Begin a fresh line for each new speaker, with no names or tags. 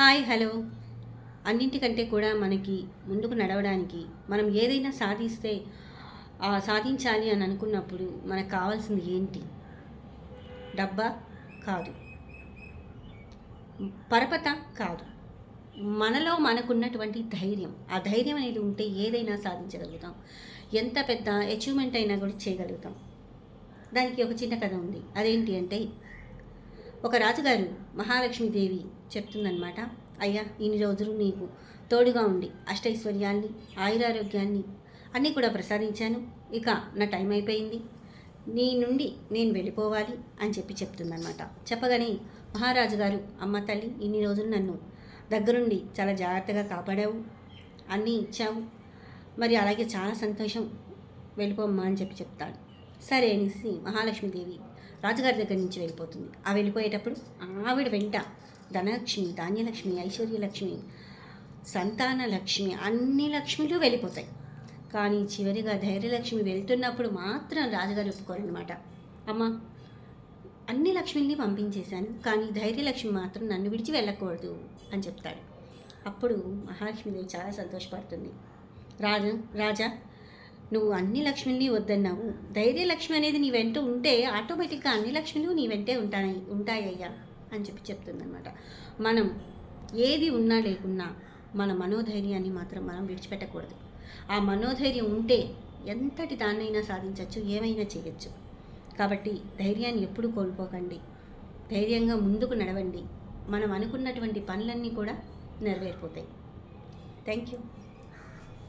Hi hello. అన్నింటికంటే కూడా మనకి ముందుకు నడవడానికి మనం ఏదైనా సాధిస్తే సాధించాలి అని అనుకున్నప్పుడు మనకు కావాల్సింది ఏంటి? డబ్బా కాదు. పరపత కాదు. మనలో మనకున్నటువంటి ధైర్యం. ఆ ధైర్యం అనేది ఉంటే ఏదైనా సాధించగలుగుతాం. ఎంత పెద్ద అచీవ్మెంట్ అయినా కూడా చేయగలుగుతాం. దానికి ఒక చిన్న కథ ఉంది. అదేంటి అంటే ఒక రాజుగారు మహాలక్ష్మీదేవి చెప్తుందనమాట అయ్యా ఇన్ని రోజులు నీకు తోడుగా ఉండి అష్టైశ్వర్యాల్ని ఆయురారోగ్యాన్ని అన్నీ కూడా ప్రసాదించాను. ఇక నా టైం అయిపోయింది. నీ నుండి నేను వెళ్ళిపోవాలి అని చెప్పి చెప్తుందనమాట చెప్పగానే మహారాజు గారు అమ్మ తల్లి ఇన్ని రోజులు నన్ను దగ్గరుండి చాలా జాగ్రత్తగా కాపాడావు అన్నీ ఇచ్చావు. మరి అలాగే చాలా సంతోషం. వెళ్ళిపోమ్మా అని చెప్పి చెప్తాడు. సరే అనేసి మహాలక్ష్మీదేవి రాజుగారి దగ్గర నుంచి వెళ్ళిపోతుంది. ఆ వెళ్ళిపోయేటప్పుడు ఆవిడ వెంట ధనలక్ష్మి ధాన్యలక్ష్మి ఐశ్వర్యలక్ష్మి సంతాన లక్ష్మి అన్ని లక్ష్మిలు వెళ్ళిపోతాయి. కానీ చివరిగా ధైర్యలక్ష్మి వెళ్తున్నప్పుడు మాత్రం రాజుగారు ఒప్పుకోరనమాట అమ్మ అన్ని లక్ష్మిని పంపించేశాను కానీ ధైర్యలక్ష్మి మాత్రం నన్ను విడిచి వెళ్ళకూడదు అని చెప్తాడు. అప్పుడు మహాలక్ష్మీదేవి చాలా సంతోషపడుతుంది. రాజా రాజా నువ్వు అన్ని లక్ష్మిని వద్దన్నావు. ధైర్యలక్ష్మి అనేది నీ వెంట ఉంటే ఆటోమేటిక్గా అన్ని లక్ష్మిలు నీ వెంటే ఉంటాయి ఉంటాయ్యా అని చెప్పి చెప్తుందన్నమాట. మనం ఏది ఉన్నా లేకున్నా మన మనోధైర్యాన్ని మాత్రం మనం విడిచిపెట్టకూడదు. ఆ మనోధైర్యం ఉంటే ఎంతటి దాన్నైనా సాధించవచ్చు ఏమైనా చేయొచ్చు. కాబట్టి ధైర్యాన్ని ఎప్పుడు కోల్పోకండి. ధైర్యంగా ముందుకు నడవండి. మనం అనుకున్నటువంటి పనులన్నీ కూడా నెరవేరిపోతాయి. Thank you